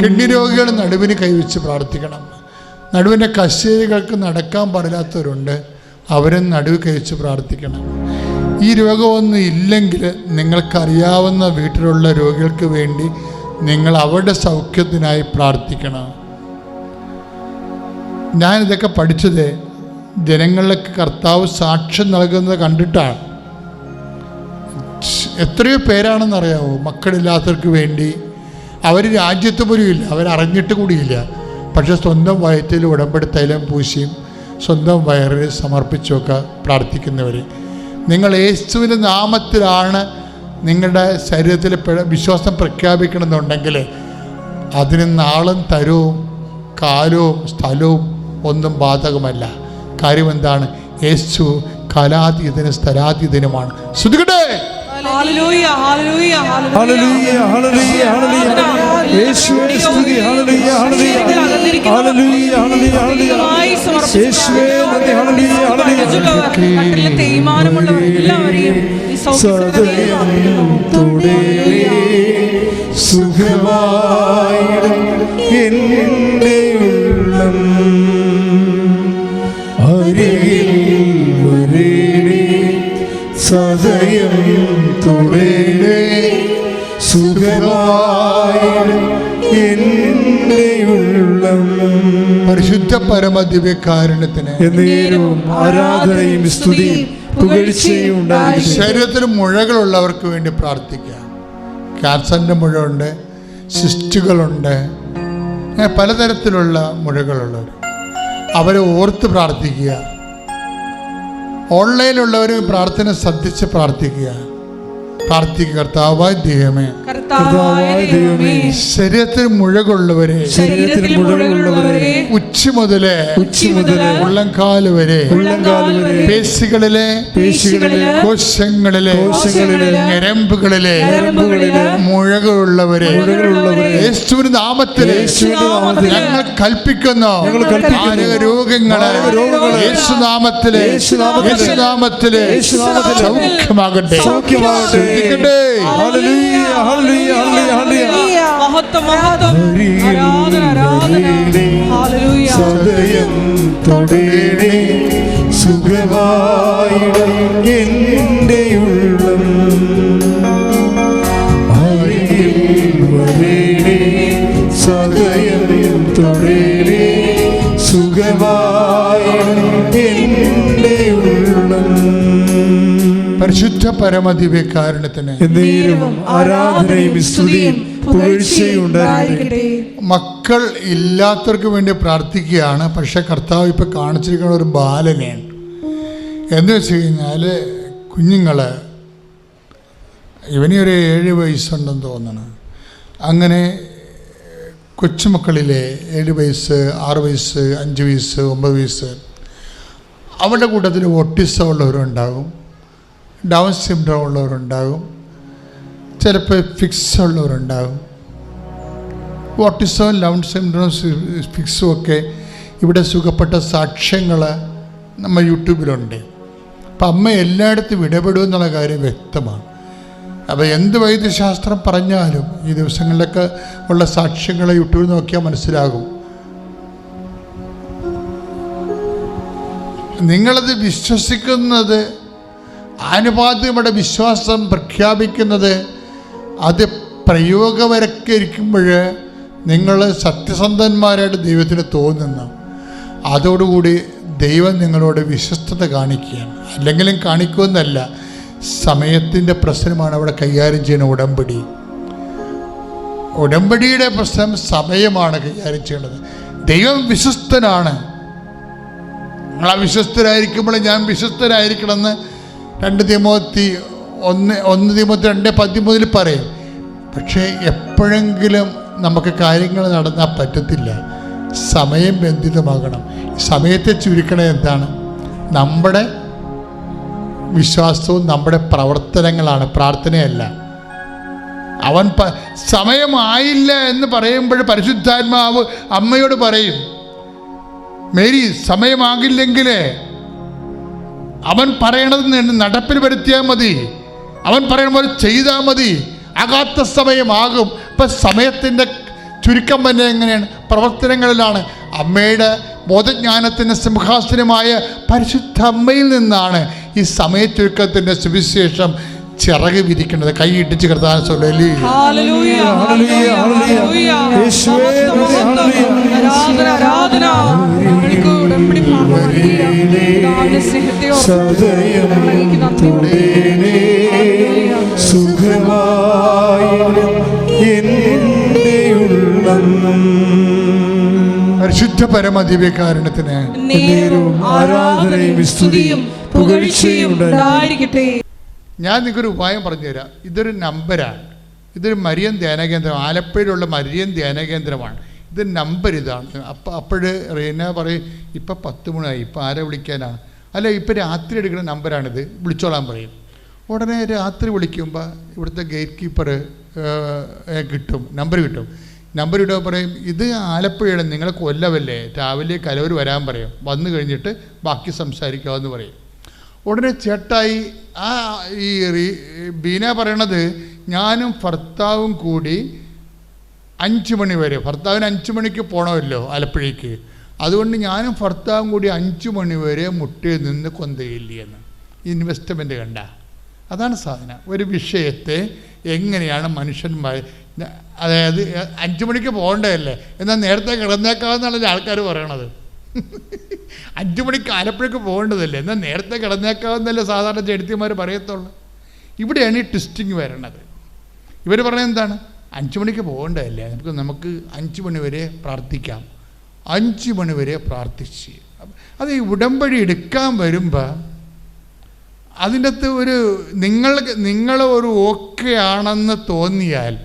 Kidney രോഗികൾ നടുവിന് കൈവച്ച് പ്രാർത്ഥിക്കണം. നടുവിന്റെ കശേരികൾക്ക് നടക്കാൻ പാടില്ലാത്തവരുണ്ട്. അവരും നടുവ് കൈവച്ച് പ്രാർത്ഥിക്കണം. ഈ രോഗമൊന്നും ഇല്ലെങ്കിൽ നിങ്ങൾക്കറിയാവുന്ന വീട്ടിലുള്ള രോഗികൾക്ക് വേണ്ടി നിങ്ങൾ അവരുടെ സൗഖ്യത്തിനായി പ്രാർത്ഥിക്കണം. ഞാനിതൊക്കെ പഠിച്ചത് ജനങ്ങളിലേക്ക് കർത്താവ് സാക്ഷ്യം നൽകുന്നത് കണ്ടിട്ടാണ്. എത്രയോ പേരാണെന്നറിയാവോ? മക്കളില്ലാത്തവർക്ക് വേണ്ടി അവർ രാജ്യത്ത് പോലുമില്ല അവരറിഞ്ഞിട്ട് കൂടിയില്ല പക്ഷെ സ്വന്തം വയറ്റിൽ ഉടമ്പടി തൈലം പൂശിയും സ്വന്തം വയറിൽ സമർപ്പിച്ചുമൊക്കെ പ്രാർത്ഥിക്കുന്നവർ നിങ്ങൾ യേശുവിന്റെ നാമത്തിലാണ് നിങ്ങളുടെ ശരീരത്തിൽ വിശ്വാസം പ്രഖ്യാപിക്കണമെന്നുണ്ടെങ്കിൽ അതിന് നാളും തരവും കാലവും സ്ഥലവും ഒന്നും ബാധകമല്ല. കാര്യം എന്താണ്? യേശു കലാതീതനും സ്ഥലാതീതനുമാണ്. ശ്രുതികട്ടെ എല്ലാവരെയും സദയം തുടരെ എന്റെ ഉള്ളം. അരികിൽ വരേണേ സദയം എന്റെ പരിശുദ്ധ പരമദിവ്യകാരുണ്യത്തിന് എന്നേരവും ആരാധനയും സ്തുതിയും പുകഴ്ചയും ഉണ്ടായി ശരീരത്തിൽ മുഴകളുള്ളവർക്ക് വേണ്ടി പ്രാർത്ഥിക്കുക ക്യാൻസറിന്റെ മുഴയുണ്ട് സിസ്റ്റുകളുണ്ട് അങ്ങനെ പലതരത്തിലുള്ള മുഴകളുള്ളവർ. അവരെ ഓർത്ത് പ്രാർത്ഥിക്കുക. ഓൺലൈനിലുള്ളവർ പ്രാർത്ഥന ശ്രദ്ധിച്ച് പ്രാർത്ഥിക്കുക. പ്രാർത്ഥിക്കുക കർത്താവായ ദൈവമേ. ശരീരത്തിൽ മുഴകളുള്ളവരെ ശരീരത്തിൽ മുഴകളുള്ളവരെ ഉച്ച മുതൽ. ഉച്ച മുതൽ. ഉള്ളംകാൽ വരെ. ഉള്ളംകാൽ വരെ. പേശികളിലെ. പേശികളിലെ. കോശങ്ങളിലെ. കോശങ്ങളിലെ. ഞരമ്പുകളിലെ. ഞരമ്പുകളിലെ. മുഴകളുള്ളവരെ മുഴകളുള്ളവരെ യേശുവിന്റെ നാമത്തിൽ യേശുവിന്റെ നാമത്തിൽ ഞങ്ങൾ കൽപ്പിക്കുന്നു. ഞങ്ങൾ കൽപ്പിക്കുന്നു. രോഗങ്ങളെ. രോഗങ്ങളെ. യേശുനാമത്തിലെ യേശുനാമത്തിൽ. യേശുനാമത്തിൽ. യേശുനാമത്തിൽ. യേശുനാമത്തിൽ. സൗഖ്യമാകട്ടെ. സൗഖ്യമാകട്ടെ. ഹല്ലേലൂയ. സദയം തൊടേണേ. സുഖമായിടും എന്റെ ഉള്ളം പരിശുദ്ധ പരമദിവ്യകാരുണ്യത്തിന് എന്നേരവും ആരാധനയും സ്തുതിയും മക്കൾ ഇല്ലാത്തവർക്ക് വേണ്ടി പ്രാർത്ഥിക്കുകയാണ് പക്ഷെ കർത്താവ് ഇപ്പൊ കാണിച്ചിരിക്കുന്ന ഒരു ബാലനെയാണ്. എന്ന് വെച്ച് കഴിഞ്ഞാൽ കുഞ്ഞുങ്ങൾ ഇവന് ഒരു ഏഴ് വയസ്സുണ്ടെന്ന് തോന്നണം. അങ്ങനെ കൊച്ചുമക്കളിലെ ഏഴ് വയസ്സ് ആറ് വയസ്സ് അഞ്ച് വയസ്സ് ഒമ്പത് വയസ്സ് അവരുടെ കൂട്ടത്തിൽ ഓട്ടിസം ഉള്ളവരുണ്ടാകും ഡൗൺ സിംഡ്രോം ഉള്ളവരുണ്ടാകും. ചിലപ്പോൾ ഫിക്സ് ഉള്ളവരുണ്ടാകും. ഓട്ടിസവും ലൗൺ സിംഡ്രോം ഫിക്സും ഒക്കെ. ഇവിടെ സുഖപ്പെട്ട സാക്ഷ്യങ്ങൾ നമ്മൾ യൂട്യൂബിലുണ്ട്. അപ്പം അമ്മ എല്ലായിടത്തും ഇടപെടും എന്നുള്ള കാര്യം വ്യക്തമാണ്. അപ്പോൾ എന്ത് വൈദ്യശാസ്ത്രം പറഞ്ഞാലും ഈ ദിവസങ്ങളിലൊക്കെ ഉള്ള സാക്ഷ്യങ്ങൾ യൂട്യൂബിൽ നോക്കിയാൽ മനസ്സിലാകും. നിങ്ങളത് വിശ്വസിക്കുന്നത് ആനുപാതികയുടെ വിശ്വാസം പ്രഖ്യാപിക്കുന്നത് അത് പ്രയോഗവരക്കരിക്കുമ്പോൾ നിങ്ങൾ സത്യസന്ധന്മാരായിട്ട് ദൈവത്തിന് തോന്നുന്നു അതോടുകൂടി ദൈവം നിങ്ങളോട് വിശ്വസ്തത കാണിക്കുകയാണ്. അല്ലെങ്കിലും കാണിക്കുമെന്നല്ല സമയത്തിന്റെ പ്രശ്നമാണ് അവിടെ കൈകാര്യം ചെയ്യുന്ന ഉടമ്പടി. ഉടമ്പടിയുടെ പ്രശ്നം സമയമാണ് കൈകാര്യം ചെയ്യുന്നത് ദൈവം വിശ്വസ്തനാണ്. നിങ്ങൾ അവിശ്വസ്തരായിരിക്കുമ്പോൾ ഞാൻ വിശ്വസ്തരായിരിക്കണമെന്ന് രണ്ട് തിമോത്തി ഒന്ന് ഒന്ന് തിമോത്തി രണ്ട് പതിമൂന്നിൽ പറയും പക്ഷേ എപ്പോഴെങ്കിലും നമുക്ക് കാര്യങ്ങൾ നടന്നാൽ പറ്റത്തില്ല. സമയം ബന്ധിതമാകണം. സമയത്തെ ചുരുക്കണത് എന്താണ്? നമ്മുടെ വിശ്വാസവും നമ്മുടെ പ്രവർത്തനങ്ങളാണ്. പ്രാർത്ഥനയല്ല. അവൻ പ സമയമായില്ല എന്ന് പറയുമ്പോൾ പരിശുദ്ധാത്മാവ് അമ്മയോട് പറയും മേരി സമയമാകില്ലെങ്കിൽ അവൻ പറയണത് നടപ്പിൽ വരുത്തിയാൽ മതി. അവൻ പറയണ പോലെ ചെയ്താൽ മതി. ആകാത്ത സമയമാകും. ഇപ്പം സമയത്തിന്റെ ചുരുക്കം തന്നെ എങ്ങനെയാണ്? പ്രവർത്തനങ്ങളിലാണ്. അമ്മയുടെ ബോധജ്ഞാനത്തിന്റെ സിംഹാസനമായ പരിശുദ്ധ അമ്മയിൽ നിന്നാണ് ഈ സമയച്ചുരുക്കത്തിന്റെ സുവിശേഷം ചിറക് വിരിക്കുന്നത് കർത്താൻ സൊല്ലി. തുടേനേ സുഖമായിടും എന്റെ ഉള്ളം പരിശുദ്ധ പരമദിവ്യകാരണത്തിന് നേരവും ആരാധനയും സ്തുതിയും പുകഴ്ചയും ഉണ്ടായിരിക്കട്ടെ. ഞാൻ നിങ്ങൾക്കൊരു ഉപായം പറഞ്ഞുതരാം. ഇതൊരു നമ്പരാണ്. ഇതൊരു മരിയൻ ധ്യാനകേന്ദ്രം ആലപ്പുഴയിലുള്ള മരിയൻ ധ്യാനകേന്ദ്രമാണ് ഇത് നമ്പർ ഇതാണ്. അപ്പം അപ്പോഴ് റീന പറയും ഇപ്പം പത്ത് മണിയായി ഇപ്പം ആരെ വിളിക്കാനാണ് അല്ല ഇപ്പം രാത്രി എടുക്കുന്ന നമ്പരാണിത്. വിളിച്ചോളാൻ പറയും. ഉടനെ രാത്രി വിളിക്കുമ്പോൾ ഇവിടുത്തെ ഗേറ്റ് കീപ്പർ കിട്ടും. നമ്പർ കിട്ടും. നമ്പർ ഇടുക പറയും ഇത് ആലപ്പുഴയുടെ നിങ്ങളെ കൊല്ലവല്ലേ? രാവിലെ കലവർ വരാൻ പറയും. വന്നു കഴിഞ്ഞിട്ട് ബാക്കി സംസാരിക്കാമെന്ന് പറയും. ഉടനെ ചേട്ടായി ആ ഈ ബീന പറയണത് ഞാനും ഭർത്താവും കൂടി അഞ്ച് മണി വരെ ഭർത്താവിന് അഞ്ച് മണിക്ക് പോകണമല്ലോ ആലപ്പുഴയ്ക്ക്. അതുകൊണ്ട് ഞാനും ഭർത്താവും കൂടി അഞ്ച് മണി വരെ മുട്ടിൽ നിന്ന് കൊന്തയില്ലെന്ന് ഇൻവെസ്റ്റ്മെന്റ് കണ്ട. അതാണ് സാധനം. ഒരു വിഷയത്തെ എങ്ങനെയാണ് മനുഷ്യന്മാർ അതായത് അഞ്ച് മണിക്ക് പോകേണ്ടതല്ലേ? എന്നാൽ നേരത്തെ കിടന്നേക്കാമെന്നാണ് ആൾക്കാർ പറയണത്. അഞ്ച് മണിക്ക് ആലപ്പുഴയ്ക്ക് പോകേണ്ടതല്ലേ? എന്നാൽ നേരത്തെ കിടന്നേക്കാവുന്നല്ലേ സാധാരണ ചെടുത്തിമാർ പറയത്തുള്ളൂ. ഇവിടെയാണ് ഈ ട്വിസ്റ്റിങ് വരണത്. ഇവർ പറയുന്നത് എന്താണ്? അഞ്ചു മണിക്ക് പോകേണ്ടതല്ലേ? നമുക്ക് നമുക്ക് അഞ്ച് മണിവരെ പ്രാർത്ഥിക്കാം. അഞ്ച് മണിവരെ പ്രാർത്ഥിച്ച്. അത് ഈ ഉടമ്പടി എടുക്കാൻ വരുമ്പോൾ അതിന്റെ അകത്ത് ഒരു നിങ്ങൾ നിങ്ങൾ ഒരു ഓക്കെ ആണെന്ന് തോന്നിയാൽ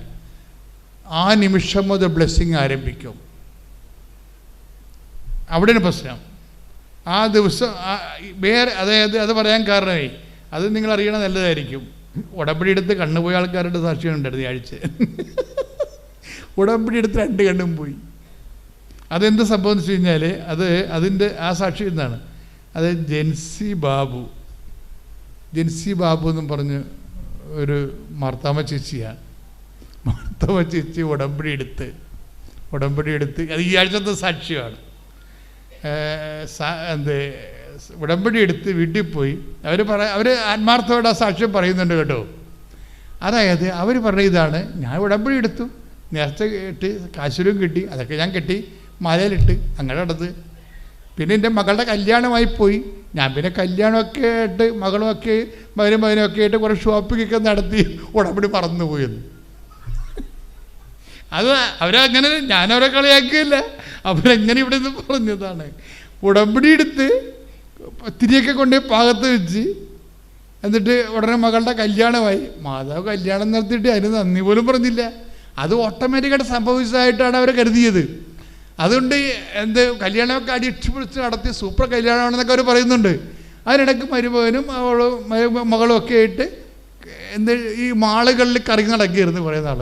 ആ നിമിഷം മുതൽ ബ്ലെസ്സിങ് ആരംഭിക്കും. അവിടെയാണ് പ്രശ്നം. ആ ദിവസം വേറെ അതായത് അത് പറയാൻ കാരണമേ അത് നിങ്ങൾ അറിയണ നല്ലതായിരിക്കും. ഉടമ്പടി എടുത്ത് കണ്ണുപോയ ആൾക്കാരുടെ സാക്ഷ്യം ഉണ്ടായിരുന്നു ഈ ആഴ്ച. ഉടമ്പടി എടുത്ത് രണ്ട് കണ്ണും പോയി. അതെന്ത് സംഭവം എന്ന് വെച്ച് കഴിഞ്ഞാൽ അത് അതിന്റെ ആ സാക്ഷി എന്താണ്? അത് ജെൻസി ബാബു. ജെൻസി ബാബു എന്നും പറഞ്ഞ് ഒരു മാർത്താമ ചേച്ചിയാണ് മാർത്താമ ചേച്ചി ഉടമ്പടി എടുത്ത് ഉടമ്പടി എടുത്ത് അത് ഈ ആഴ്ചത്തെ സാക്ഷ്യമാണ് ഏഹ് സ- എന്ത് ഉടമ്പടി എടുത്ത് വീട്ടിൽ പോയി. അവർ പറ അവർ ആത്മാർത്ഥമായിട്ട് ആ സാക്ഷ്യം പറയുന്നുണ്ട് കേട്ടോ. അതായത് അവർ പറഞ്ഞ ഇതാണ് ഞാൻ ഉടമ്പടി എടുത്തു. നേരത്തെ ഇട്ട് കാശുരും കിട്ടി അതൊക്കെ ഞാൻ കെട്ടി മലയിലിട്ട് അങ്ങനെ നടന്ന് പിന്നെ എന്റെ മകളുടെ കല്യാണമായി പോയി. ഞാൻ പിന്നെ കല്യാണമൊക്കെ ആയിട്ട് മകളുമൊക്കെ മകനും മകനുമൊക്കെ ആയിട്ട് കുറേ ഷോപ്പിങ്ങൊക്കെ നടത്തി ഉടമ്പടി പറന്നു പോയെന്ന് അത് അവരങ്ങനെ ഞാനവരെ കളിയാക്കിയില്ല. അവരെങ്ങനെ ഇവിടെ നിന്ന് പറഞ്ഞതാണ്? ഉടമ്പടി എടുത്ത് തിരിയൊക്കെ കൊണ്ടുപോയി പാകത്ത് വെച്ച് എന്നിട്ട് ഉടനെ മകളുടെ കല്യാണമായി. മാതാവ് കല്യാണം നടത്തിയിട്ട് അതിന് നന്ദി പോലും പറഞ്ഞില്ല. അത് ഓട്ടോമാറ്റിക്കായിട്ട് സംഭവിച്ചതായിട്ടാണ് അവർ കരുതിയത്. അതുകൊണ്ട് എന്ത് കല്യാണമൊക്കെ അടിച്ചുപിടിച്ച് നടത്തി സൂപ്പർ കല്യാണമാണെന്നൊക്കെ അവർ പറയുന്നുണ്ട്. അതിനിടയ്ക്ക് മരുമകനും അവളും മകളും ഒക്കെ ആയിട്ട് എന്ത് ഈ മാളുകളിൽ കറങ്ങി നടക്കുകയായിരുന്നു പറയുന്ന നാൾ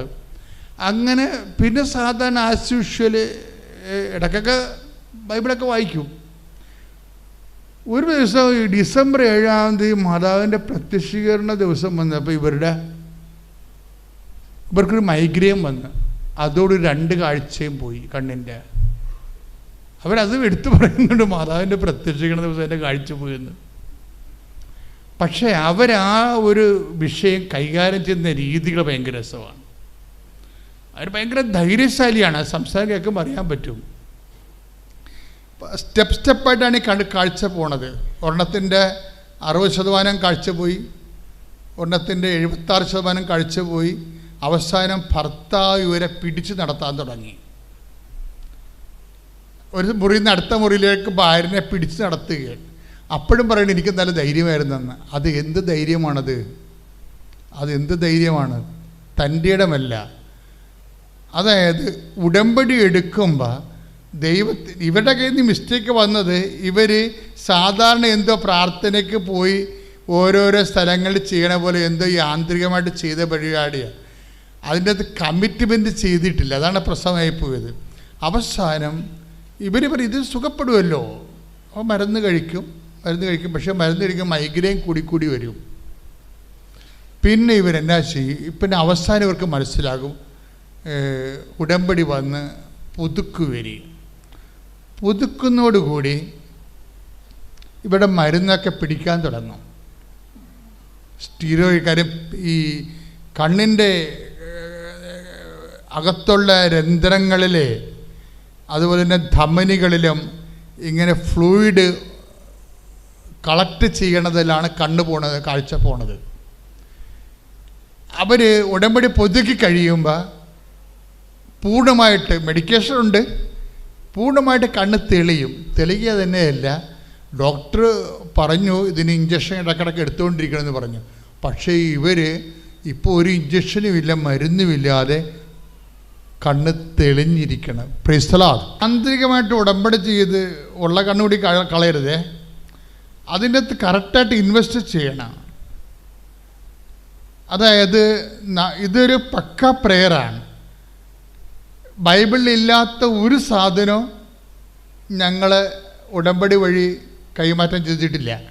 അങ്ങനെ പിന്നെ സാധാരണ ആസ് യൂഷ്വൽ ഇടയ്ക്കൊക്കെ ബൈബിളൊക്കെ വായിക്കും. ഒരു ദിവസം ഈ ഡിസംബർ ഏഴാം തീയതി മാതാവിന്റെ പ്രത്യക്ഷീകരണ ദിവസം വന്നപ്പോൾ ഇവരുടെ ഇവർക്കൊരു മൈഗ്രെയിൻ വന്ന്. അതോട് രണ്ട് കാഴ്ചയും പോയി കണ്ണിന്റെ. അവരത് എടുത്തു പറയുന്നുണ്ട് മാതാവിന്റെ പ്രത്യക്ഷീകരണ ദിവസം എന്റെ കാഴ്ച പോയെന്ന്. പക്ഷേ അവരാ ഒരു വിഷയം കൈകാര്യം ചെയ്യുന്ന രീതികൾ ഭയങ്കര രസമാണ്. അവർ ഭയങ്കര ധൈര്യശാലിയാണ്. സംസാരം കേൾക്കുമ്പോൾ അറിയാൻ പറ്റും. സ്റ്റെപ്പ് സ്റ്റെപ്പായിട്ടാണ് ഈ കണ്ട് കാഴ്ച പോണത്. ഒരെണ്ണത്തിന്റെ അറുപത് ശതമാനം കാഴ്ച പോയി. ഒരെണ്ണത്തിന്റെ എഴുപത്താറ് ശതമാനം കാഴ്ച പോയി. അവസാനം ഭർത്താവ് ഇവരെ പിടിച്ച് നടത്താൻ തുടങ്ങി. ഒരു മുറിയിൽ നിന്ന് അടുത്ത മുറിയിലേക്ക് ഭാര്യനെ പിടിച്ച് നടത്തുകയാണ്. അപ്പോഴും പറയണ എനിക്ക് നല്ല ധൈര്യമായിരുന്നെന്ന് അത് എന്ത് ധൈര്യമാണത്? അത് എന്ത് ധൈര്യമാണ്? തന്റെ ഇടമല്ല അതായത് ഉടമ്പടി എടുക്കുമ്പോൾ ദൈവത്തി ഇവരുടെ കയ്യിൽ നിന്ന് മിസ്റ്റേക്ക് വന്നത് ഇവർ സാധാരണ എന്തോ പ്രാർത്ഥനയ്ക്ക് പോയി ഓരോരോ സ്ഥലങ്ങളിൽ ചെയ്യണ പോലെ എന്തോ യാന്ത്രികമായിട്ട് ചെയ്ത പരിപാടിയാണ് അതിന്റെ അത് കമ്മിറ്റ്മെന്റ് ചെയ്തിട്ടില്ല. അതാണ് പ്രശ്നമായി പോയത്. അവസാനം ഇവർ പറയും ഇത് സുഖപ്പെടുമല്ലോ അപ്പോൾ മരുന്ന് കഴിക്കും. മരുന്ന് കഴിക്കും. പക്ഷേ മരുന്ന് കഴിക്കും മൈഗ്രെയിൻ കൂടി കൂടി വരും. പിന്നെ ഇവരെന്നാ ചെയ്യും? പിന്നെ അവസാനം ഇവർക്ക് മനസ്സിലാകും. ഉടമ്പടി വന്ന് പുതുക്കുവരി. പുതുക്കുന്നതോടുകൂടി ഇവിടെ മരുന്നൊക്കെ പിടിക്കാൻ തുടങ്ങും. സ്റ്റീറോയിഡ് കാര്യം ഈ കണ്ണിന്റെ അകത്തുള്ള രന്ധ്രങ്ങളിലെ അതുപോലെ തന്നെ ധമനികളിലും ഇങ്ങനെ ഫ്ലൂയിഡ് കളക്ട് ചെയ്യണതിലാണ് കണ്ണ് പോണത് കാഴ്ച പോണത്. അവർ ഉടമ്പടി പൊതുക്കി കഴിയുമ്പോൾ പൂർണമായിട്ട് മെഡിക്കേഷൻ ഉണ്ട്. പൂർണമായിട്ട് കണ്ണ് തെളിയും. തെളിയുക തന്നെയല്ല. ഡോക്ടർ പറഞ്ഞു ഇതിന് ഇഞ്ചക്ഷൻ ഇടക്കിടക്ക് എടുത്തുകൊണ്ടിരിക്കണമെന്ന് പറഞ്ഞു. പക്ഷേ ഇവർ ഇപ്പോൾ ഒരു ഇഞ്ചക്ഷനും ഇല്ല മരുന്നുമില്ലാതെ കണ്ണ് തെളിഞ്ഞിരിക്കണം. പ്രിസ്തലാണ് ആന്തരികമായിട്ട് ഉടമ്പടി ചെയ്ത് ഉള്ള കണ്ണുകൂടി കൂടി കളയരുതേ. അതിന്റെ അകത്ത് കറക്റ്റായിട്ട് ഇൻവെസ്റ്റ് ചെയ്യണം. അതായത് ഇതൊരു പക്ക പ്രെയറാണ് ബൈബിളിൽ ഇല്ലാത്ത ഒരു സാധനവും ഞങ്ങൾ ഉടമ്പടി വഴി കൈമാറ്റം ചെയ്തിട്ടില്ല.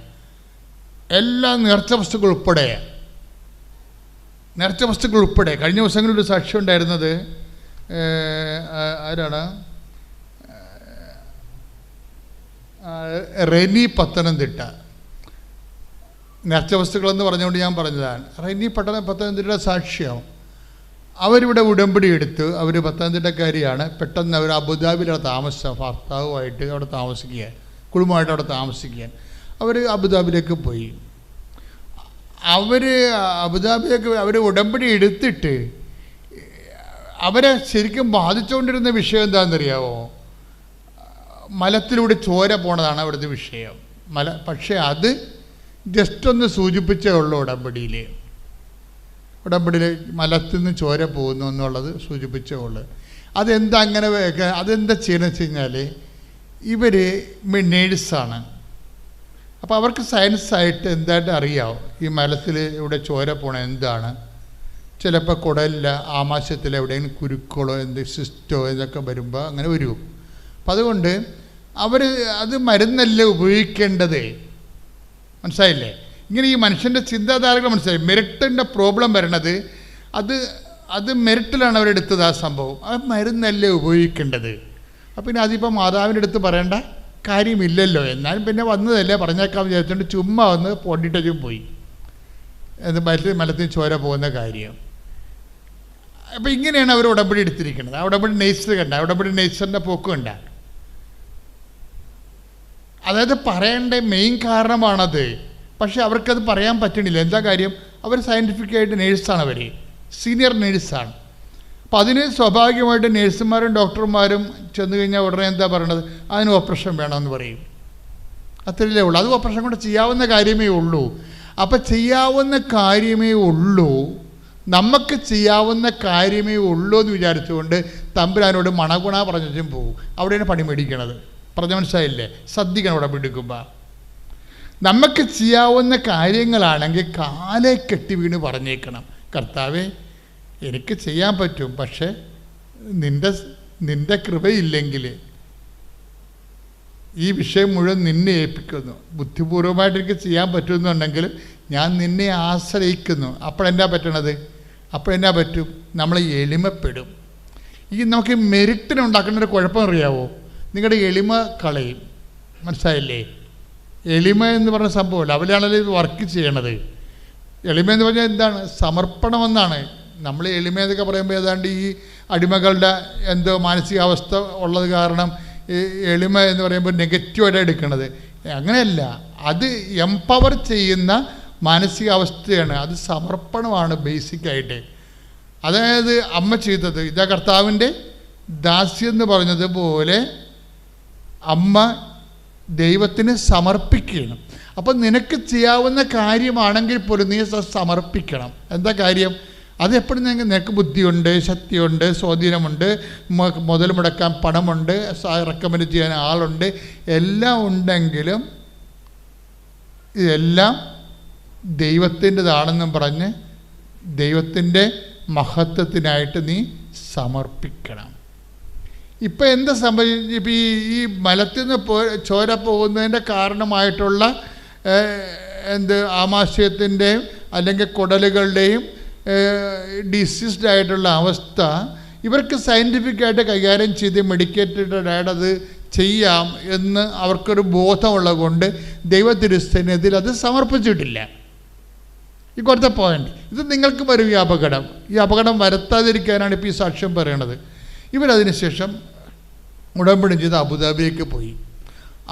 എല്ലാ നേർച്ച വസ്തുക്കൾ ഉൾപ്പെടെ. നേർച്ച വസ്തുക്കൾ ഉൾപ്പെടെ. കഴിഞ്ഞ ദിവസങ്ങളിൽ ഒരു സാക്ഷ്യം ഉണ്ടായിരുന്നത് ആരാണ്? റെനി പത്തനംതിട്ട. നേർച്ച വസ്തുക്കളെന്ന് പറഞ്ഞുകൊണ്ട് ഞാൻ പറഞ്ഞതാണ്. റെനി പട്ടണ പത്തനംതിട്ട സാക്ഷ്യം. അവരിവിടെ ഉടമ്പടി എടുത്ത് അവർ പത്തനംതിട്ടക്കാരിയാണ്. പെട്ടെന്ന് അവർ അബുദാബിയിലാണ് താമസിച്ച ഭർത്താവുമായിട്ട് അവിടെ താമസിക്കുക കുടുംബമായിട്ട് അവിടെ താമസിക്കുക അവർ അബുദാബിയിലേക്ക് പോയി. അവർ അബുദാബിയിലേക്ക് അവർ ഉടമ്പടി എടുത്തിട്ട് അവരെ ശരിക്കും ബാധിച്ചുകൊണ്ടിരുന്ന വിഷയം എന്താണെന്നറിയാമോ മലത്തിലൂടെ ചോര പോണതാണ് അവിടുത്തെ വിഷയം. മല പക്ഷേ അത് ജസ്റ്റ് ഒന്ന് സൂചിപ്പിച്ചേ ഉള്ളൂ ഉടമ്പടിയിൽ ഉടമ്പടിയിൽ മലത്തിൽ നിന്ന് ചോര പോകുന്നു എന്നുള്ളത് സൂചിപ്പിച്ചേ ഉള്ളൂ അതെന്താ അങ്ങനെ അതെന്താ ചെയ്യണമെന്ന് വെച്ച് കഴിഞ്ഞാൽ ഇവർ നേഴ്സാണ്. അപ്പോൾ അവർക്ക് സയൻസായിട്ട് എന്തായിട്ട് അറിയാവും? ഈ മലത്തിൽ ഇവിടെ ചോര പോണ എന്താണ്? ചിലപ്പോൾ കുടലില്ല ആമാശയത്തിൽ എവിടെയെങ്കിലും കുരുക്കളോ എന്ത് സിസ്റ്റോ ഇതൊക്കെ വരുമ്പോൾ അങ്ങനെ വരും. അപ്പം അതുകൊണ്ട് അവർ അത് മരുന്നല്ലേ ഉപയോഗിക്കേണ്ടത്? മനസ്സിലായില്ലേ? ഇങ്ങനെ ഈ മനുഷ്യന്റെ ചിന്താധാരകൾ മനസ്സിലായി. മെറിറ്റിന്റെ പ്രോബ്ലം വരണത് അത് അത് മെറിറ്റിലാണ് അവരെടുത്തത് ആ സംഭവം. ആ മരുന്നല്ലേ ഉപയോഗിക്കേണ്ടത്. അപ്പം പിന്നെ അതിപ്പോൾ മാതാവിന്റെ അടുത്ത് പറയേണ്ട കാര്യമില്ലല്ലോ. എന്നാലും പിന്നെ വന്നതല്ലേ പറഞ്ഞേക്കാൻ വിചാരിച്ചുകൊണ്ട് ചുമ്മാ വന്ന് പൊണ്ടിട്ടും പോയി. എന്ന് മരത്തിൽ മലത്തിൽ ചോര പോകുന്ന കാര്യം. അപ്പം ഇങ്ങനെയാണ് അവർ ഉടമ്പടി എടുത്തിരിക്കുന്നത്. ആ ഉടമ്പടി നെയ്സ് കണ്ട. ഉടമ്പടി നെയ്സറിന്റെ പോക്ക് കണ്ട. അതായത് പറയേണ്ട മെയിൻ കാരണമാണത് പക്ഷെ അവർക്കത് പറയാൻ പറ്റണില്ല. എന്താ കാര്യം? അവർ സയന്റിഫിക്കായിട്ട് നേഴ്സാണ് അവർ സീനിയർ നേഴ്സാണ് അപ്പം അതിന് സ്വാഭാവികമായിട്ട് നേഴ്സുമാരും ഡോക്ടർമാരും ചെന്ന് കഴിഞ്ഞാൽ ഉടനെ എന്താ പറയണത്? അതിന് ഓപ്പറേഷൻ വേണമെന്ന് പറയും. അത്രയല്ലേ ഉള്ളൂ. അത് ഓപ്പറേഷൻ കൊണ്ട് ചെയ്യാവുന്ന കാര്യമേ ഉള്ളൂ. അപ്പം ചെയ്യാവുന്ന കാര്യമേ ഉള്ളൂ. നമുക്ക് ചെയ്യാവുന്ന കാര്യമേ ഉള്ളൂ എന്ന് വിചാരിച്ചുകൊണ്ട് തമ്പുരാനോട് മണഗുണ പറഞ്ഞിട്ടും പോകും അവിടെയാണ് പണി മേടിക്കണത്. പറഞ്ഞ മനസ്സിലായില്ലേ? സദ്യക്കണം അവിടെ പിടിക്കുമ്പോൾ നമുക്ക് ചെയ്യാവുന്ന കാര്യങ്ങളാണെങ്കിൽ കാലെ കെട്ടി വീണ് പറഞ്ഞേക്കണം. കർത്താവേ എനിക്ക് ചെയ്യാൻ പറ്റും പക്ഷേ നിന്റെ നിന്റെ കൃപയില്ലെങ്കിൽ ഈ വിഷയം മുഴുവൻ നിന്നെ ഏൽപ്പിക്കുന്നു. ബുദ്ധിപൂർവമായിട്ട് എനിക്ക് ചെയ്യാൻ പറ്റുമെന്നുണ്ടെങ്കിൽ ഞാൻ നിന്നെ ആശ്രയിക്കുന്നു. അപ്പോഴെന്നാ പറ്റണത്? അപ്പോഴെന്നാ പറ്റും? നമ്മൾ എളിമപ്പെടും. ഈ നമുക്ക് മെരിറ്റിന് ഉണ്ടാക്കുന്ന ഒരു കുഴപ്പം അറിയാവോ? നിങ്ങളുടെ എളിമ കളയും. മനസ്സിലായില്ലേ? എളിമ എന്ന് പറഞ്ഞ സംഭവമല്ല. അവരാണല്ലോ ഇത് വർക്ക് ചെയ്യണത്. എളിമ എന്ന് പറഞ്ഞാൽ എന്താണ്? സമർപ്പണമെന്നാണ് നമ്മൾ എളിമ എന്നൊക്കെ പറയുമ്പോൾ ഏതാണ്ട് ഈ അടിമകളുടെ എന്തോ മാനസികാവസ്ഥ ഉള്ളത് കാരണം എളിമ എന്ന് പറയുമ്പോൾ നെഗറ്റീവായിട്ട് എടുക്കണത്. അങ്ങനെയല്ല. അത് എംപവർ ചെയ്യുന്ന മാനസികാവസ്ഥയാണ്. അത് സമർപ്പണമാണ് ബേസിക്കായിട്ട് അതായത് അമ്മ ചെയ്തത്. ഇതാ കർത്താവിന്റെ ദാസ്യം എന്ന് പറഞ്ഞതുപോലെ അമ്മ ദൈവത്തിന് സമർപ്പിക്കണം അപ്പം നിനക്ക് ചെയ്യാവുന്ന കാര്യമാണെങ്കിൽ പോലും നീ സമർപ്പിക്കണം. എന്താ കാര്യം? അത് എപ്പോഴും നിങ്ങൾക്ക് നിനക്ക് ബുദ്ധിയുണ്ട് ശക്തിയുണ്ട് സ്വാധീനമുണ്ട് മുതൽ മുടക്കാൻ പണമുണ്ട് റെക്കമെൻഡ് ചെയ്യാൻ ആളുണ്ട്. എല്ലാം ഉണ്ടെങ്കിലും ഇതെല്ലാം ദൈവത്തിന്റെതാണെന്നും പറഞ്ഞ് ദൈവത്തിന്റെ മഹത്വത്തിനായിട്ട് നീ സമർപ്പിക്കണം. ഇപ്പം എന്താ സംഭവിച്ചു ഈ ഈ മലത്തിൽ നിന്ന് പോ ചോര പോകുന്നതിന്റെ കാരണമായിട്ടുള്ള എന്ത് ആമാശയത്തിന്റെയും അല്ലെങ്കിൽ കുടലുകളുടെയും ഡിസീസ്ഡ് ആയിട്ടുള്ള അവസ്ഥ ഇവർക്ക് സയന്റിഫിക്കായിട്ട് കൈകാര്യം ചെയ്ത് മെഡിക്കേറ്റഡ് അത് ചെയ്യാം എന്ന് അവർക്കൊരു ബോധമുള്ളത് കൊണ്ട് ദൈവത്തിരുസ്ഥനെതിൽ അത് സമർപ്പിച്ചിട്ടില്ല. ഈ കൊടുത്ത പോയിന്റ് ഇത് നിങ്ങൾക്കും വരും ഈ അപകടം. ഈ അപകടം വരുത്താതിരിക്കാനാണ് ഇപ്പോൾ ഈ സാക്ഷ്യം പറയണത്. ഇവരതിന് ശേഷം ഉടമ്പടി ചെയ്ത് അബുദാബിയിലേക്ക് പോയി.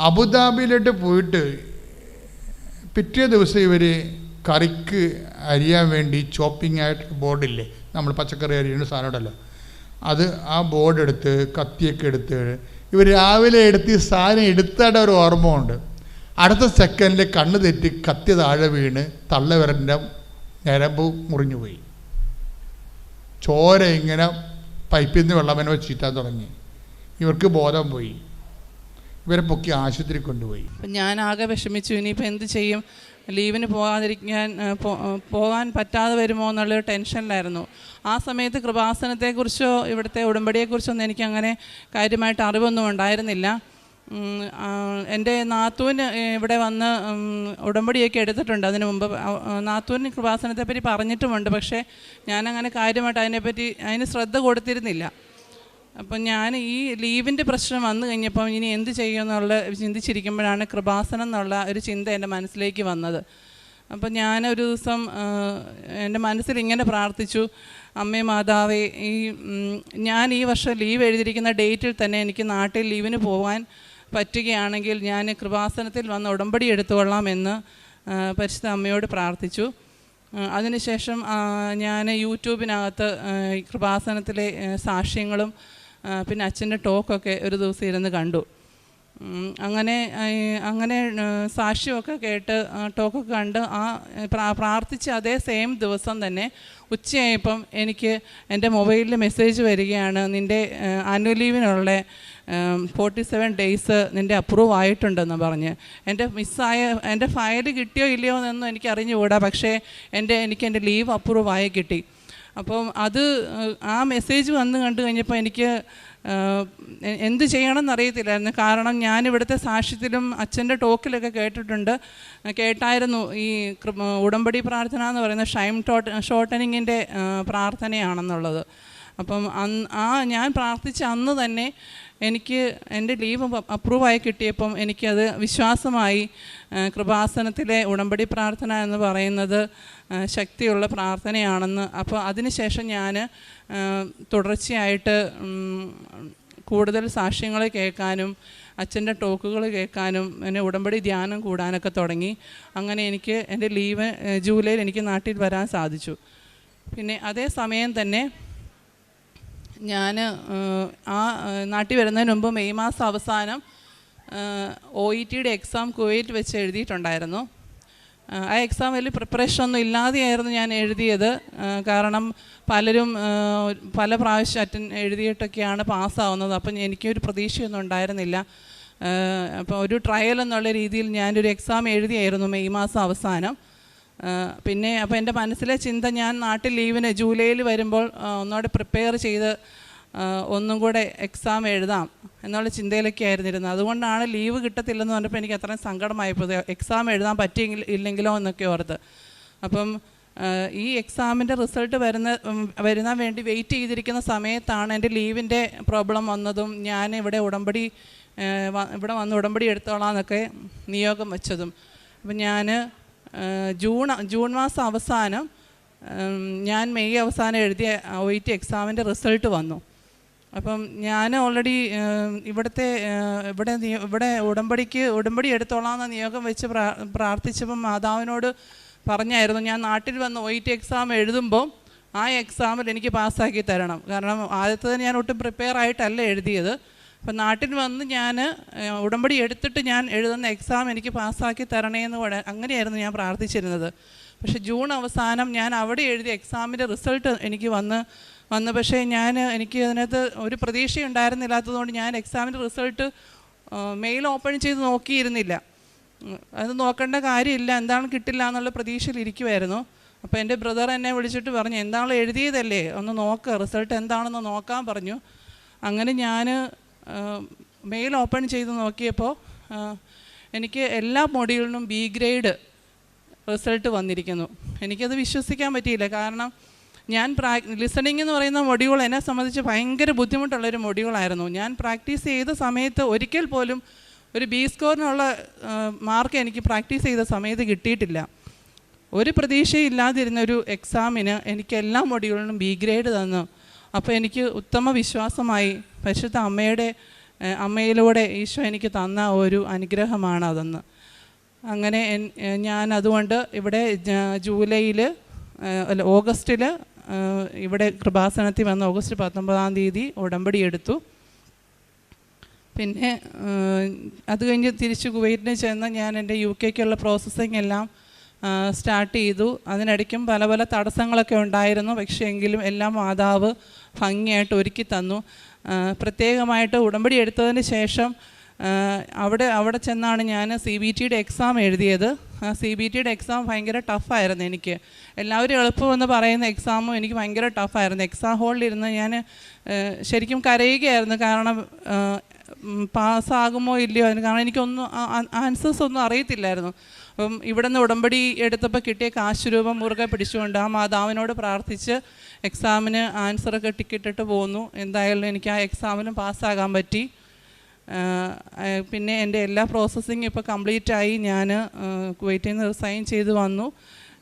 അബുദാബിയിലോട്ട് പോയിട്ട് പിറ്റേ ദിവസം ഇവർ കറിക്ക് അരിയാൻ വേണ്ടി ചോപ്പിംഗ് ആയിട്ട് ബോർഡില്ലേ നമ്മൾ പച്ചക്കറി അരിയുന്ന സാധനമുണ്ടല്ലോ അത് ആ ബോർഡ് എടുത്ത് കത്തിയൊക്കെ എടുത്ത് ഇവർ രാവിലെ എടുത്ത് ഈ സാധനം എടുത്തായിട്ട് ഒരു ഓർമ്മ ഉണ്ട് അടുത്ത സെക്കൻഡിൽ കണ്ണ് തെറ്റി കത്തി താഴെ വീണ് തള്ളവരന്റെ ഞരമ്പ് മുറിഞ്ഞുപോയി. ചോര ഇങ്ങനെ പൈപ്പിൽ നിന്ന് വെള്ളമനോ വെച്ചിട്ടാൻ തുടങ്ങി. ഇവർക്ക് ബോധം പോയി. ഇവരെ പൊക്കി ആശുപത്രി കൊണ്ടുപോയി. ഞാൻ ആകെ വിഷമിച്ചു. ഇനിയിപ്പോൾ എന്ത് ചെയ്യും? ലീവിന് പോകാതിരിക്കാൻ പോകാൻ പറ്റാതെ വരുമോ എന്നുള്ളൊരു ടെൻഷനിലായിരുന്നു. ആ സമയത്ത് കൃപാസനത്തെക്കുറിച്ചോ ഇവിടുത്തെ ഉടമ്പടിയെക്കുറിച്ചോ ഒന്നും എനിക്കങ്ങനെ കാര്യമായിട്ട് അറിവൊന്നും ഉണ്ടായിരുന്നില്ല. എന്റെ നാത്തൂന് ഇവിടെ വന്ന് ഉടമ്പടിയൊക്കെ എടുത്തിട്ടുണ്ട്. അതിന് മുമ്പ് നാത്തൂന് കൃപാസനത്തെപ്പറ്റി പറഞ്ഞിട്ടുമുണ്ട്. പക്ഷേ ഞാനങ്ങനെ കാര്യമായിട്ട് അതിനെപ്പറ്റി അതിന് ശ്രദ്ധ കൊടുത്തിരുന്നില്ല. അപ്പം ഞാൻ ഈ ലീവിന്റെ പ്രശ്നം വന്നു കഴിഞ്ഞപ്പം ഇനി എന്ത് ചെയ്യുമെന്നുള്ള ചിന്തിച്ചിരിക്കുമ്പോഴാണ് കൃപാസനം എന്നുള്ള ഒരു ചിന്ത എന്റെ മനസ്സിലേക്ക് വന്നത്. അപ്പം ഞാൻ ഒരു ദിവസം എന്റെ മനസ്സിൽ ഇങ്ങനെ പ്രാർത്ഥിച്ചു. അമ്മേ മാതാവേ ഈ ഞാൻ ഈ വർഷം ലീവ് എഴുതിയിരിക്കുന്ന ഡേറ്റിൽ തന്നെ എനിക്ക് നാട്ടിൽ ലീവിന് പോകാൻ പറ്റുകയാണെങ്കിൽ ഞാൻ കൃപാസനത്തിൽ വന്ന് ഉടമ്പടി എടുത്തുകൊള്ളാമെന്ന് പരിശുദ്ധ അമ്മയോട് പ്രാർത്ഥിച്ചു. അതിനുശേഷം ഞാൻ യൂട്യൂബിനകത്ത് കൃപാസനത്തിലെ സാക്ഷ്യങ്ങളും പിന്നെ അച്ഛന്റെ ടോക്കൊക്കെ ഒരു ദിവസം ഇരുന്ന് കണ്ടു. അങ്ങനെ അങ്ങനെ സാക്ഷ്യമൊക്കെ കേട്ട് ടോക്കൊക്കെ കണ്ട് ആ പ്രാ- പ്രാർത്ഥിച്ച അതേ സെയിം ദിവസം തന്നെ ഉച്ചയായപ്പം എനിക്ക് എന്റെ മൊബൈലിൽ മെസ്സേജ് വരികയാണ്. നിന്റെ ആനുവൽ ലീവിനുള്ള ഫോർട്ടി സെവൻ ഡേയ്സ് നിന്റെ അപ്രൂവ് ആയിട്ടുണ്ടെന്ന് പറഞ്ഞ്. എന്റെ മിസ്സായ എന്റെ ഫയൽ കിട്ടിയോ ഇല്ലയോ എന്നൊന്നും എനിക്ക് അറിഞ്ഞുകൂടാ പക്ഷേ എന്റെ എനിക്ക് എന്റെ ലീവ് അപ്രൂവ് ആയി കിട്ടി. അപ്പം അത് ആ മെസ്സേജ് വന്ന് കണ്ടു കഴിഞ്ഞപ്പോൾ എനിക്ക് എന്ത് ചെയ്യണമെന്ന് അറിയത്തില്ലായിരുന്നു കാരണം ഞാൻ ഇവിടുത്തെ സാക്ഷ്യത്തിലും അച്ഛന്റെ ടോക്കിലൊക്കെ കേട്ടിട്ടുണ്ട്. കേട്ടായിരുന്നു ഈ ഉടമ്പടി പ്രാർത്ഥന എന്ന് പറയുന്നത് ഷൈം ടോട്ട് ഷോർട്ടനിങ്ങിന്റെ പ്രാർത്ഥനയാണെന്നുള്ളത്. അപ്പം അന്ന് ആ ഞാൻ പ്രാർത്ഥിച്ച അന്ന് തന്നെ എനിക്ക് എന്റെ ലീവ് അപ്രൂവായി കിട്ടിയപ്പം എനിക്കത് വിശ്വാസമായി കൃപാസനത്തിലെ ഉടമ്പടി പ്രാർത്ഥന എന്ന് പറയുന്നത് ശക്തിയുള്ള പ്രാർത്ഥനയാണെന്ന്. അപ്പോൾ അതിനുശേഷം ഞാൻ തുടർച്ചയായിട്ട് കൂടുതൽ സാക്ഷ്യങ്ങൾ കേൾക്കാനും അച്ഛന്റെ ടോക്കുകൾ കേൾക്കാനും എന്നെ ഉടമ്പടി ധ്യാനം കൂടാനൊക്കെ തുടങ്ങി. അങ്ങനെ എനിക്ക് എന്റെ ലീവ് ജൂലൈയിൽ എനിക്ക് നാട്ടിൽ വരാൻ സാധിച്ചു. പിന്നെ അതേ സമയം തന്നെ ഞാൻ ആ നാട്ടിൽ വരുന്നതിന് മുമ്പ് മെയ് മാസം അവസാനം ഒ ഇ ടിയുടെ എക്സാം കുവൈറ്റ് വെച്ച് എഴുതിയിട്ടുണ്ടായിരുന്നു. ആ, എക്സാം വലിയ പ്രിപ്പറേഷൻ ഒന്നും ഇല്ലാതെയായിരുന്നു ഞാൻ എഴുതിയത്. കാരണം പലരും പല പ്രാവശ്യം അറ്റൻ എഴുതിയിട്ടൊക്കെയാണ് പാസ്സാവുന്നത്. അപ്പം എനിക്കൊരു പ്രതീക്ഷയൊന്നും ഉണ്ടായിരുന്നില്ല. അപ്പോൾ ഒരു ട്രയൽ എന്നുള്ള രീതിയിൽ ഞാനൊരു എക്സാം എഴുതിയായിരുന്നു മെയ് മാസം അവസാനം. പിന്നെ അപ്പോൾ എന്റെ മനസ്സിലെ ചിന്ത ഞാൻ നാട്ടിൽ ലീവിന് ജൂലൈയിൽ വരുമ്പോൾ ഒന്നുകൂടെ പ്രിപ്പയർ ചെയ്ത് ഒന്നും കൂടെ എക്സാം എഴുതാം എന്നുള്ള ചിന്തയിലൊക്കെ ആയിരുന്നിരുന്നത്. അതുകൊണ്ടാണ് ലീവ് കിട്ടത്തില്ലെന്ന് പറഞ്ഞപ്പോൾ എനിക്ക് അത്രയും സങ്കടമായിപ്പോയത് എക്സാം എഴുതാൻ പറ്റിയെങ്കിൽ ഇല്ലെങ്കിലോ എന്നൊക്കെ ഓർത്ത്. അപ്പം ഈ എക്സാമിന്റെ റിസൾട്ട് വരുന്ന വരുന്ന വേണ്ടി വെയിറ്റ് ചെയ്തിരിക്കുന്ന സമയത്താണ് എന്റെ ലീവിന്റെ പ്രോബ്ലം വന്നതും ഞാൻ ഇവിടെ ഉടമ്പടി ഇവിടെ വന്ന് ഉടമ്പടി എടുത്തോളാം എന്നൊക്കെ നിയോഗം വെച്ചതും. അപ്പം ഞാൻ ജൂൺ ജൂൺ മാസം അവസാനം ഞാൻ മെയ് അവസാനം എഴുതിയ ഒ ഇ ടി എക്സാമിന്റെ റിസൾട്ട് വന്നു. അപ്പം ഞാൻ ഓൾറെഡി ഇവിടുത്തെ ഇവിടെ ഇവിടെ ഉടമ്പടിക്ക് ഉടമ്പടി എടുത്തോളാം എന്ന നിയോഗം വെച്ച് പ്രാ പ്രാർത്ഥിച്ചപ്പം മാതാവിനോട് പറഞ്ഞായിരുന്നു. ഞാൻ നാട്ടിൽ വന്ന് ഒ ഇ ടി എക്സാം എഴുതുമ്പോൾ ആ എക്സാമിൽ എനിക്ക് പാസ്സാക്കി തരണം. കാരണം ആദ്യത്തെ ഞാൻ ഒട്ടും പ്രിപ്പയർ ആയിട്ടല്ല എഴുതിയത്. അപ്പം നാട്ടിൽ വന്ന് ഞാൻ ഉടമ്പടി എടുത്തിട്ട് ഞാൻ എഴുതുന്ന എക്സാം എനിക്ക് പാസ്സാക്കി തരണേന്ന് അങ്ങനെയായിരുന്നു ഞാൻ പ്രാർത്ഥിച്ചിരുന്നത്. പക്ഷേ ജൂൺ അവസാനം ഞാൻ അവിടെ എഴുതിയ എക്സാമിന്റെ റിസൾട്ട് എനിക്ക് വന്ന് വന്ന്. പക്ഷേ ഞാൻ എനിക്ക് അതിനകത്ത് ഒരു പ്രതീക്ഷ ഉണ്ടായിരുന്നില്ലാത്തതുകൊണ്ട് ഞാൻ എക്സാമിന്റെ റിസൾട്ട് മെയിൽ ഓപ്പൺ ചെയ്ത് നോക്കിയിരുന്നില്ല. അത് നോക്കേണ്ട കാര്യമില്ല എന്താണ് കിട്ടില്ല എന്നുള്ള പ്രതീക്ഷയിലിരിക്കുമായിരുന്നു അപ്പോൾ എന്റെ ബ്രദർ എന്നെ വിളിച്ചിട്ട് പറഞ്ഞു എന്താണ് എഴുതിയതല്ലേ? ഒന്ന് നോക്ക് റിസൾട്ട് എന്താണെന്ന് നോക്കാൻ പറഞ്ഞു. അങ്ങനെ ഞാൻ മെയിൽ ഓപ്പൺ ചെയ്ത് നോക്കിയപ്പോൾ എനിക്ക് എല്ലാ മൊഡ്യൂളിനും ബി ഗ്രേഡ് റിസൾട്ട് വന്നിരിക്കുന്നു. എനിക്കത് വിശ്വസിക്കാൻ പറ്റിയില്ല. കാരണം ഞാൻ പ്രാ ലിസണിങ് എന്ന് പറയുന്ന മൊഡ്യൂൾ എന്നെ സംബന്ധിച്ച് ഭയങ്കര ബുദ്ധിമുട്ടുള്ളൊരു മൊഡ്യൂളായിരുന്നു ഞാൻ പ്രാക്ടീസ് ചെയ്ത സമയത്ത് ഒരിക്കൽ പോലും ഒരു ബി സ്കോറിനുള്ള മാർക്ക് എനിക്ക് പ്രാക്ടീസ് ചെയ്ത സമയത്ത് കിട്ടിയിട്ടില്ല. ഒരു പ്രതീക്ഷയില്ലാതിരുന്ന ഒരു എക്സാമിന് എനിക്ക് എല്ലാ മൊഡ്യൂളിനും ബി ഗ്രേഡ് തന്നു. അപ്പോൾ എനിക്ക് ഉത്തമ വിശ്വാസമായി പരിശുദ്ധ അമ്മയുടെ അമ്മയിലൂടെ ഈശോ എനിക്ക് തന്ന ഒരു അനുഗ്രഹമാണ് അതെന്ന് അങ്ങനെ ഞാൻ അതുകൊണ്ട് ഇവിടെ ജൂലൈയിൽ അല്ല ഓഗസ്റ്റിൽ ഇവിടെ കൃപാസനത്തിൽ വന്ന് ഓഗസ്റ്റ് പത്തൊമ്പതാം തീയതി ഉടമ്പടി എടുത്തു. പിന്നെ അത് കഴിഞ്ഞ് തിരിച്ച് കുവൈറ്റിന് ചെന്ന് ഞാൻ എന്റെ യു കെക്കുള്ള പ്രോസസ്സിങ് എല്ലാം സ്റ്റാർട്ട് ചെയ്തു. അതിനിടയ്ക്കും പല പല തടസ്സങ്ങളൊക്കെ ഉണ്ടായിരുന്നു. പക്ഷേ എങ്കിലും എല്ലാം മാതാവ് ഭംഗിയായിട്ട് ഒരുക്കി തന്നു. പ്രത്യേകമായിട്ട് ഉടമ്പടി എടുത്തതിന് ശേഷം അവിടെ അവിടെ ചെന്നാണ് ഞാൻ സി ബി ടിയുടെ എക്സാം എഴുതിയത്. സി ബി ടിയുടെ എക്സാം ഭയങ്കര ടഫായിരുന്നു എനിക്ക്. എല്ലാവരും എളുപ്പമെന്ന് പറയുന്ന എക്സാമും എനിക്ക് ഭയങ്കര ടഫായിരുന്നു എക്സാം ഹോളിലിരുന്ന് ഞാൻ ശരിക്കും കരയുകയായിരുന്നു. കാരണം പാസ്സാകുമോ ഇല്ലയോ? അതിന് കാരണം എനിക്കൊന്നും ആൻസേഴ്സ് ഒന്നും അറിയത്തില്ലായിരുന്നു. അപ്പം ഇവിടെ നിന്ന് ഉടമ്പടി എടുത്തപ്പോൾ കിട്ടിയ കാശ് രൂപം മുറുകെ പിടിച്ചുകൊണ്ട് ആ മാതാവിനോട് പ്രാർത്ഥിച്ച് എക്സാമിന് ആൻസറൊക്കെ ടിക്കറ്റിട്ട് പോന്നു. എന്തായാലും എനിക്ക് ആ എക്സാമിനും പാസ്സാകാൻ പറ്റി. പിന്നെ എന്റെ എല്ലാ പ്രോസസ്സിങ്ങും ഇപ്പോൾ കംപ്ലീറ്റ് ആയി. ഞാൻ കുവൈറ്റിൽ നിന്ന് റിസൈൻ ചെയ്ത് വന്നു.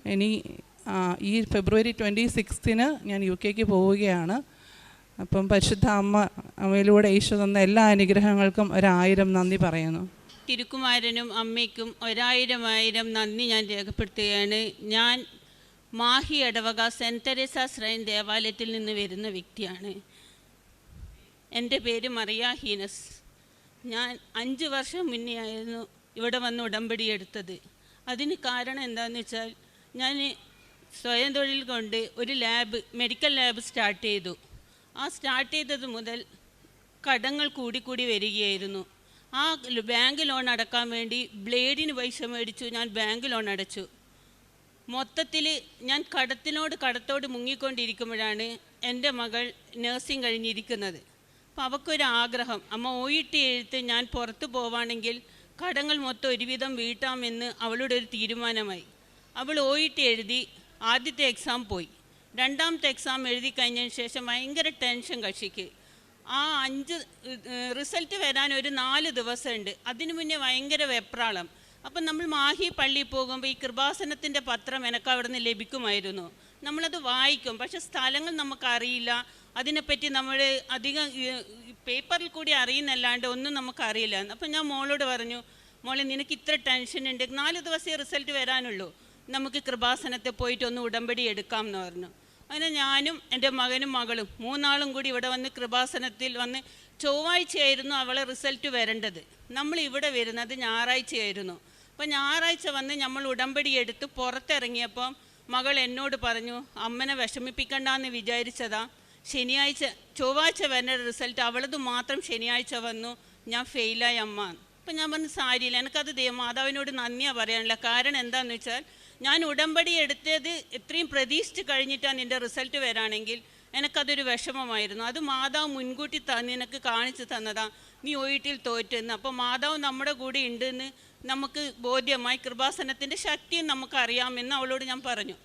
ഇനി ഈ ഫെബ്രുവരി ട്വന്റി സിക്സ്തിന് ഞാൻ യു കെക്ക് പോവുകയാണ്. അപ്പം പരിശുദ്ധ അമ്മ അമ്മയിലൂടെ ഈശോ തന്ന എല്ലാ അനുഗ്രഹങ്ങൾക്കും ഒരായിരം നന്ദി പറയുന്നു. തിരുക്കുമാരനും അമ്മയ്ക്കും ഒരായിരം ആയിരം നന്ദി ഞാൻ രേഖപ്പെടുത്തുകയാണ്. ഞാൻ മാഹി അടവക സെന്റ് തെരേസ ശ്രൈൻ ദേവാലയത്തിൽ നിന്ന് വരുന്ന വ്യക്തിയാണ്. എന്റെ പേര് മറിയ ഹീനസ്. ഞാൻ അഞ്ച് വർഷം മുന്നേ ആയിരുന്നു ഇവിടെ വന്ന് ഉടമ്പടി എടുത്തത്. അതിന് കാരണം എന്താണെന്ന് വെച്ചാൽ ഞാൻ സ്വയം തൊഴിൽ കൊണ്ട് ഒരു ലാബ് മെഡിക്കൽ ലാബ് സ്റ്റാർട്ട് ചെയ്തു. ആ സ്റ്റാർട്ട് ചെയ്തത് മുതൽ കടങ്ങൾ കൂടിക്കൂടി വരികയായിരുന്നു. ആ ബാങ്ക് ലോൺ അടക്കാൻ വേണ്ടി ബ്ലേഡിന് പൈസ മേടിച്ചു ഞാൻ ബാങ്ക് ലോൺ അടച്ചു. മൊത്തത്തിൽ ഞാൻ കടത്തിനോട് കടത്തോട് മുങ്ങിക്കൊണ്ടിരിക്കുമ്പോഴാണ് എന്റെ മകൾ നഴ്സിംഗ് കഴിഞ്ഞിരിക്കുന്നത്. അപ്പോൾ അവൾക്കൊരു ആഗ്രഹം അമ്മ ഓയിട്ട് എഴുത്ത് ഞാൻ പുറത്തു പോവാണെങ്കിൽ കടങ്ങൾ മൊത്തം ഒരുവിധം വീട്ടാമെന്ന് അവളുടെ ഒരു തീരുമാനമായി. അവൾ ഓയിട്ട് എഴുതി ആദ്യത്തെ എക്സാം പോയി. രണ്ടാമത്തെ എക്സാം എഴുതി കഴിഞ്ഞതിന് ശേഷം ഭയങ്കര ടെൻഷൻ കക്ഷിക്ക്. ആ അഞ്ച് റിസൾട്ട് വരാൻ ഒരു നാല് ദിവസമുണ്ട്. അതിനു മുന്നേ ഭയങ്കര വെപ്രാളം. അപ്പം നമ്മൾ മാഹി പള്ളിയിൽ പോകുമ്പോൾ ഈ കൃപാസനത്തിന്റെ പത്രം എനിക്ക് അവിടെ നിന്ന് ലഭിക്കുമായിരുന്നു. നമ്മളത് വായിക്കും. പക്ഷെ സ്ഥലങ്ങൾ നമുക്കറിയില്ല. അതിനെപ്പറ്റി നമ്മൾ അധികം പേപ്പറിൽ കൂടി അറിയുന്നല്ലാണ്ട് ഒന്നും നമുക്കറിയില്ല. അപ്പം ഞാൻ മോളോട് പറഞ്ഞു മോളെ നിനക്ക് ഇത്ര ടെൻഷൻ ഉണ്ട് നാല് ദിവസമേ റിസൾട്ട് വരാനുള്ളൂ. നമുക്ക് കൃപാസനത്തെ പോയിട്ട് ഒന്ന് ഉടമ്പടി എടുക്കാം എന്ന് പറഞ്ഞു. അങ്ങനെ ഞാനും എന്റെ മകനും മകളും മൂന്നാളും കൂടി ഇവിടെ വന്ന് കൃപാസനത്തിൽ വന്ന് ചൊവ്വാഴ്ചയായിരുന്നു അവളെ റിസൾട്ട് വരേണ്ടത്. നമ്മൾ ഇവിടെ വരുന്നത് ഞായറാഴ്ചയായിരുന്നു. അപ്പോൾ ഞായറാഴ്ച വന്ന് നമ്മൾ ഉടമ്പടി എടുത്ത് പുറത്തിറങ്ങിയപ്പം മകൾ എന്നോട് പറഞ്ഞു അമ്മനെ വിഷമിപ്പിക്കണ്ടെന്ന് വിചാരിച്ചതാ. ശനിയാഴ്ച ചൊവ്വാഴ്ച വരുന്ന റിസൾട്ട് അവളത് മാത്രം ശനിയാഴ്ച വന്നു. ഞാൻ ഫെയിലായി അമ്മ. അപ്പം ഞാൻ പറഞ്ഞു സാരിയില്ല എനിക്കത് ദൈവം മാതാവിനോട് നന്ദിയാണ് പറയാനുള്ള. കാരണം എന്താണെന്ന് വെച്ചാൽ ഞാൻ ഉടമ്പടി എടുത്തത് ഇത്രയും പ്രതീക്ഷിച്ച് കഴിഞ്ഞിട്ടാണ് എന്റെ റിസൾട്ട് വരാണെങ്കിൽ എനിക്കതൊരു വിഷമമായിരുന്നു. അത് മാതാവ് മുൻകൂട്ടി ത നിനക്ക് കാണിച്ചു തന്നതാ. നീ ഒയിട്ടിൽ തോറ്റെന്ന്. അപ്പോൾ മാതാവ് നമ്മുടെ കൂടെ ഉണ്ടെന്ന് നമുക്ക് ബോധ്യമായി കൃപാസനത്തിന്റെ ശക്തിയും നമുക്കറിയാമെന്ന് അവളോട് ഞാൻ പറഞ്ഞു.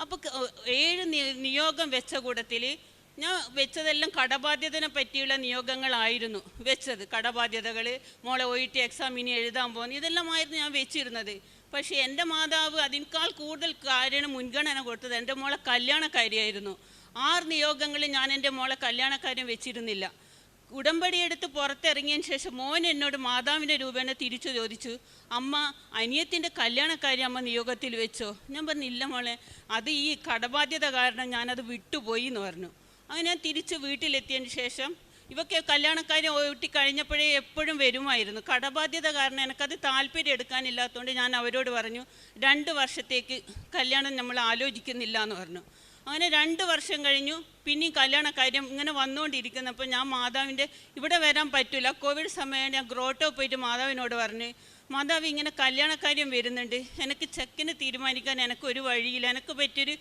അപ്പോൾ ഏഴ് നിയോഗം വെച്ച കൂടത്തിൽ ഞാൻ വെച്ചതെല്ലാം കടബാധ്യതനെ പറ്റിയുള്ള നിയോഗങ്ങളായിരുന്നു വെച്ചത്. കടബാധ്യതകൾ മോളെ ഒയിട്ടി എക്സാം ഇനി എഴുതാൻ പോകുന്നു ഇതെല്ലാമായിരുന്നു ഞാൻ വെച്ചിരുന്നത്. പക്ഷേ എന്റെ മാതാവ് അതിനേക്കാൾ കൂടുതൽ കാര്യം മുൻഗണന കൊടുത്തത്. എന്റെ മോളെ കല്യാണക്കാരിയായിരുന്നു. ആറ് നിയോഗങ്ങളിൽ ഞാൻ എന്റെ മോളെ കല്യാണക്കാര്യം വെച്ചിരുന്നില്ല. ഉടമ്പടി എടുത്ത് പുറത്തിറങ്ങിയതിന് ശേഷം മോൻ എന്നോട് മാതാവിന്റെ രൂപേണ തിരിച്ചു ചോദിച്ചു അമ്മ അനിയത്തിന്റെ കല്യാണക്കാരി അമ്മ നിയോഗത്തിൽ വെച്ചോ? ഞാൻ പറഞ്ഞു ഇല്ല മോളെ അത് ഈ കടബാധ്യത കാരണം ഞാനത് വിട്ടുപോയി എന്ന് പറഞ്ഞു. അങ്ങനെ ഞാൻ തിരിച്ച് വീട്ടിലെത്തിയതിന് ശേഷം ഇവക്ക് കല്യാണക്കാരി ഊട്ടി കഴിഞ്ഞപ്പോഴേ എപ്പോഴും വരുമായിരുന്നു. കടബാധ്യത കാരണം എനിക്കത് താല്പര്യം എടുക്കാനില്ലാത്തതുകൊണ്ട് ഞാൻ അവരോട് പറഞ്ഞു രണ്ട് വർഷത്തേക്ക് കല്യാണം നമ്മൾ ആലോചിക്കുന്നില്ല എന്ന് പറഞ്ഞു. അങ്ങനെ രണ്ട് വർഷം കഴിഞ്ഞു പിന്നെയും കല്യാണക്കാര്യം ഇങ്ങനെ വന്നുകൊണ്ടിരിക്കുന്നപ്പോൾ ഞാൻ മാതാവിന്റെ ഇവിടെ വരാൻ പറ്റില്ല കോവിഡ് സമയം ഞാൻ ഗ്രോട്ടോ പോയിട്ട് മാതാവിനോട് പറഞ്ഞു മാതാവ് ഇങ്ങനെ കല്യാണക്കാര്യം വരുന്നുണ്ട്. എനിക്ക് ചെക്കിന് തീരുമാനിക്കാൻ എനിക്ക് ഒരു വഴിയില്ല. എനിക്ക് പറ്റിയൊരു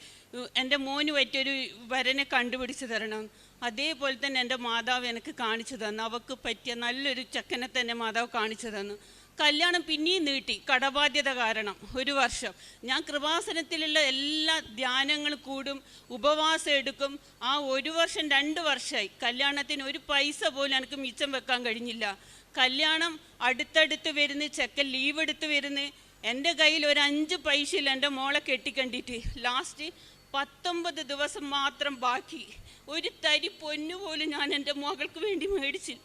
എന്റെ മോന് പറ്റിയൊരു വരനെ കണ്ടുപിടിച്ച് തരണം. അതേപോലെ തന്നെ എന്റെ മാതാവ് എനിക്ക് കാണിച്ചു തന്നു. അവൾക്ക് പറ്റിയ നല്ലൊരു ചക്കനെ തന്നെ മാതാവ് കാണിച്ചു തന്നു. കല്യാണം പിന്നെയും നീട്ടി. കടബാധ്യത കാരണം ഒരു വർഷം. ഞാൻ കൃപാസനത്തിലുള്ള എല്ലാ ധ്യാനങ്ങളും കൂടും ഉപവാസം എടുക്കും. ആ ഒരു വർഷം രണ്ട് വർഷമായി. കല്യാണത്തിന് ഒരു പൈസ പോലും എനിക്ക് മിച്ചം വെക്കാൻ കഴിഞ്ഞില്ല. കല്യാണം അടുത്തടുത്ത് വരുന്ന് ചെക്കൻ ലീവ് എടുത്ത് വരുന്ന്. എന്റെ കയ്യിൽ ഒരു അഞ്ച് പൈസയിൽ എന്റെ മോളെ കെട്ടിക്കണ്ടിട്ട്. ലാസ്റ്റ് പത്തൊമ്പത് ദിവസം മാത്രം ബാക്കി. ഒരു തരി പൊന്നു പോലും ഞാൻ എന്റെ മകൾക്ക് വേണ്ടി മേടിച്ചില്ല.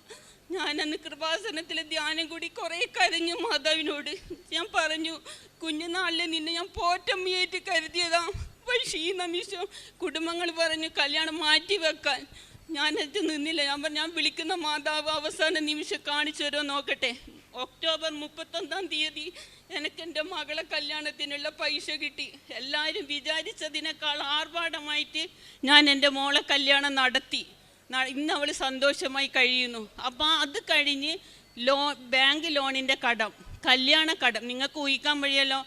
ഞാനന്ന് കൃപാസനത്തിലെ ധ്യാനം കൂടി കുറേ കരഞ്ഞു മാതാവിനോട്. ഞാൻ പറഞ്ഞു കുഞ്ഞുനാളിലെ നിന്നെ ഞാൻ പോറ്റമ്മയായിട്ട് കരുതിയതാ. പക്ഷേ ഈ നിമിഷം കുടുംബങ്ങൾ പറഞ്ഞു കല്യാണം മാറ്റി വെക്കാൻ. ഞാനത് നിന്നില്ല. ഞാൻ പറഞ്ഞു ഞാൻ വിളിക്കുന്ന മാതാവ് അവസാന നിമിഷം കാണിച്ചു തരുമോ നോക്കട്ടെ. ഒക്ടോബർ മുപ്പത്തൊന്നാം തീയതി എനിക്ക് എന്റെ മകളെ കല്യാണത്തിനുള്ള പൈസ കിട്ടി. എല്ലാവരും വിചാരിച്ചതിനേക്കാൾ ആർഭാടമായിട്ട് ഞാൻ എന്റെ മോളെ കല്യാണം നടത്തി. ഇന്ന് അവൾ സന്തോഷമായി കഴിയുന്നു. അപ്പം അത് കഴിഞ്ഞ് ലോ ബാങ്ക് ലോണിന്റെ കടം കല്യാണ കടം. നിങ്ങൾക്ക് ഊഹിക്കാൻ വഴിയല്ലോ?